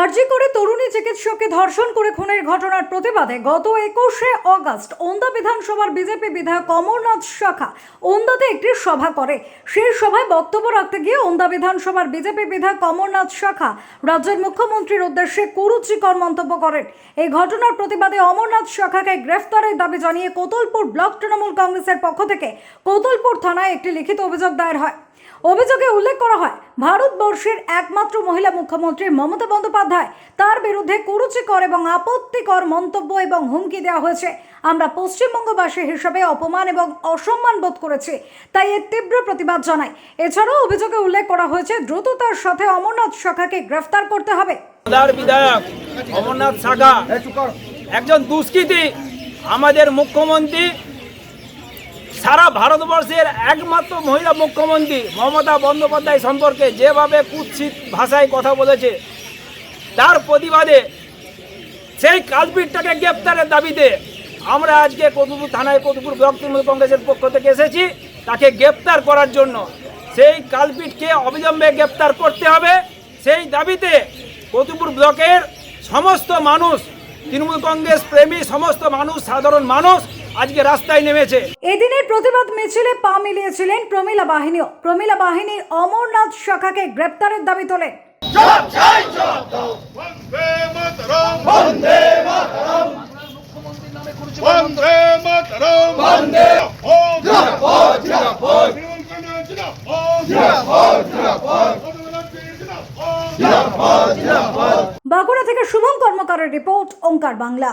আরজি করে তরুণী চিকিৎসককে ধর্ষণ করে খুনের ঘটনার প্রতিবাদে গত একুশে অগস্ট ওন্দা বিধানসভার বিজেপি বিধায়ক অমরনাথ শাখা ওন্দাতে একটি সভা করে। সেই সভায় বক্তব্য রাখতে গিয়ে ওন্দা বিধানসভার বিজেপি বিধায়ক অমরনাথ শাখা রাজ্যের মুখ্যমন্ত্রীর উদ্দেশ্যে কুরুচিকর মন্তব্য করেন। এই ঘটনার প্রতিবাদে অমরনাথ শাখাকে গ্রেফতারের দাবি জানিয়ে কোতলপুর ব্লক তৃণমূল কংগ্রেসের পক্ষ থেকে কোতলপুর থানায় একটি লিখিত অভিযোগ দায়ের হয়। অভিযোগে উল্লেখ করা হয়, ভারতবর্ষের একমাত্র মহিলা মুখ্যমন্ত্রী মমতা বন্দ্যোপাধ্যায় তার বিরুদ্ধে কুরুচিকর এবং আপত্তিকর মন্তব্য এবং হুমকি দেওয়া হয়েছে। আমরা পশ্চিমবঙ্গবাসী হিসেবে অপমান এবং অসম্মান বোধ করেছি, তাই এর তীব্র প্রতিবাদ জানাই। এছাড়াও অভিযোগে উল্লেখ করা হয়েছে, দ্রুততার সাথে অমরনাথ শাখাকে গ্রেফতার করতে হবে। বিধায়ক অমরনাথ সাগা একজন দুষ্কৃতী, আমাদের মুখ্যমন্ত্রী সারা ভারতবর্ষের একমাত্র মহিলা মুখ্যমন্ত্রী মমতা বন্দ্যোপাধ্যায় সম্পর্কে যেভাবে কুৎসিত ভাষায় কথা বলেছে, তার প্রতিবাদে সেই কালপিটটাকে গ্রেপ্তারের দাবিতে আমরা আজকে কতুপুর থানায় কতুপুর ব্লক তৃণমূল কংগ্রেসের পক্ষ থেকে এসেছি, তাকে গ্রেপ্তার করার জন্য। সেই কালপিটকে অবিলম্বে গ্রেপ্তার করতে হবে। সেই দাবিতে কতুপুর ব্লকের সমস্ত মানুষ, তৃণমূল কংগ্রেস প্রেমী, সমস্ত মানুষ, সাধারণ মানুষ আজকে রাস্তায় নেমেছে। এদিনের প্রতিবাদ মিছিলে পা মিলিয়েছিলেন প্রমিলা বাহিনীও। প্রমিলা বাহিনীর অমরনাথ শাখাকে গ্রেপ্তারের দাবি তোলেন। জিন্দাবাদ বাঁকুড়া থেকে শুভম কর্মকারের রিপোর্ট ওঙ্কার বাংলা।